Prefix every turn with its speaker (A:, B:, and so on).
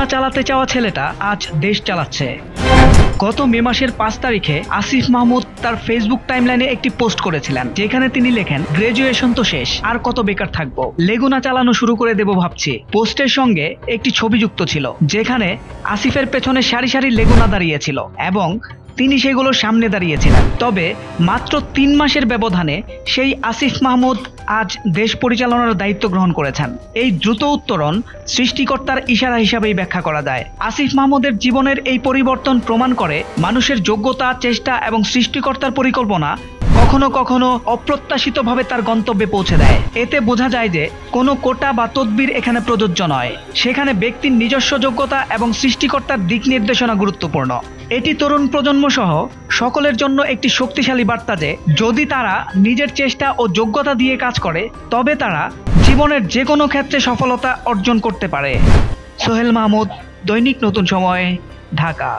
A: লেগুনা চালাতে চাওয়া ছেলেটা আজ দেশ চালাচ্ছে। গত মে মাসের পাঁচ তারিখে আসিফ মাহমুদ তার ফেসবুক টাইমলাইনে একটি পোস্ট করেছিলেন, যেখানে তিনি লেখেন গ্রাজুয়েশন তো শেষ, আর কত বেকার থাকব। লেগুনা চালানো শুরু করে দেব ভাবছি। পোস্টের সঙ্গে একটি ছবি যুক্ত ছিল, যেখানে আসিফের পেছনে সারি সারি লেগুনা দাঁড়িয়েছিল, এবং তিনি সেগুলোর সামনে দাঁড়িয়েছিলেন। তবে মাত্র তিন মাসের ব্যবধানে সেই আসিফ মাহমুদ আজ দেশ পরিচালনার দায়িত্ব গ্রহণ করেছেন। এই দ্রুত উত্তরণ সৃষ্টিকর্তার ইশারা হিসাবেই ব্যাখ্যা করা যায়। আসিফ মাহমুদের জীবনের এই পরিবর্তন প্রমাণ করে মানুষের যোগ্যতা, চেষ্টা এবং সৃষ্টিকর্তার পরিকল্পনা কখনো কখনো অপ্রত্যাশিতভাবে তার গন্তব্যে পৌঁছে দেয়। এতে বোঝা যায় যে কোনো কোটা বা তদবির এখানে প্রযোজ্য নয়। সেখানে ব্যক্তির নিজস্ব যোগ্যতা এবং সৃষ্টিকর্তার দিক নির্দেশনা গুরুত্বপূর্ণ। এটি তরুণ প্রজন্ম সহ সকলের জন্য একটি শক্তিশালী বার্তা যে, যদি তারা নিজের চেষ্টা ও যোগ্যতা দিয়ে কাজ করে, তবে তারা জীবনের যে কোনো ক্ষেত্রে সফলতা অর্জন করতে পারে। সোহেল মাহমুদ, দৈনিক নতুন সময়, ঢাকা।